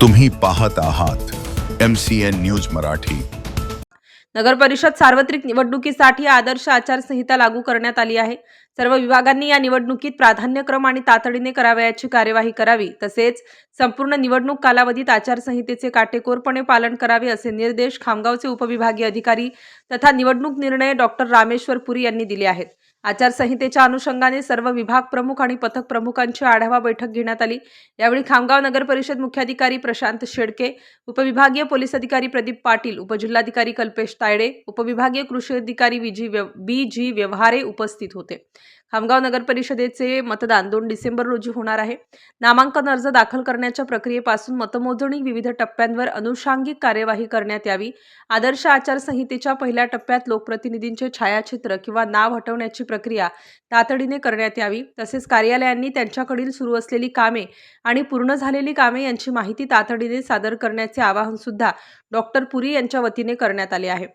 तुम्ही पाहत आहात M C N news Marathi. नगर परिषद सार्वत्रिक निवडणुकीसाठी आदर्श आचारसंहिता लागू करण्यात आली आहे. सर्व विभागांनी या निवडणुकीत प्राधान्यक्रम आणि तातडीने करावयाची कार्यवाही करावी. तसेच संपूर्ण निवडणूक कालावधीत आचारसंहितेचे काटेकोरपणे पालन करावे असे निर्देश खामगावचे उपविभागीय अधिकारी तथा निवडणूक निर्णय डॉक्टर रामेश्वर पुरी यांनी दिले आहेत. आचारसंहितेच्या अनुषंगाने सर्व विभाग प्रमुख आणि पथक प्रमुखांची आढावा बैठक घेण्यात आली. यावेळी खामगाव नगर परिषद मुख्याधिकारी प्रशांत शेडके उपविभागीय पोलीस अधिकारी प्रदीप पाटील उपजिल्हाधिकारी कल्पेश तायडे उपविभागीय कृषी अधिकारी विजी बी जी व्यवहारे उपस्थित होते. खामगाव नगर परिषदेचे मतदान दोन डिसेंबर रोजी होणार आहे. नामांकन अर्ज दाखल करण्याच्या प्रक्रियेपासून मतमोजणी विविध टप्प्यांवर अनुषांगिक कार्यवाही करण्यात यावी. आदर्श आचारसंहितेच्या पहिल्या टप्प्यात लोकप्रतिनिधींचे छायाचित्र किंवा नाव हटवण्याची प्रक्रिया तातडीने करण्यात यावी. तसेच कार्यालयांनी त्यांच्याकडील सुरू असलेली कामे आणि पूर्ण झालेली कामे यांची माहिती तातडीने सादर करण्याचे आवाहन सुद्धा डॉक्टर पुरी यांच्या वतीने करण्यात आले आहे.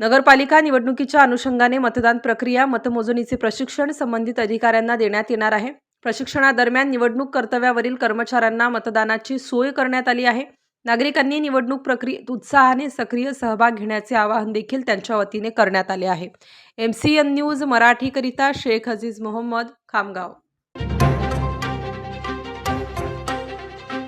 नगरपालिका निवडणुकीच्या अनुषंगाने मतदान प्रक्रिया मतमोजणीचे प्रशिक्षण संबंधित अधिकाऱ्यांना देण्यात येणार आहे. प्रशिक्षणादरम्यान निवडणूक कर्तव्यावरील कर्मचाऱ्यांना मतदानाची सोय करण्यात आली आहे. नागरिकांनी निवडणूक प्रक्रियेत उत्साहाने सक्रिय सहभाग घेण्याचे आवाहन देखील त्यांच्या वतीने करण्यात आले आहे. एम सी एन न्यूज मराठीकरिता शेख अजीज मोहम्मद खामगाव.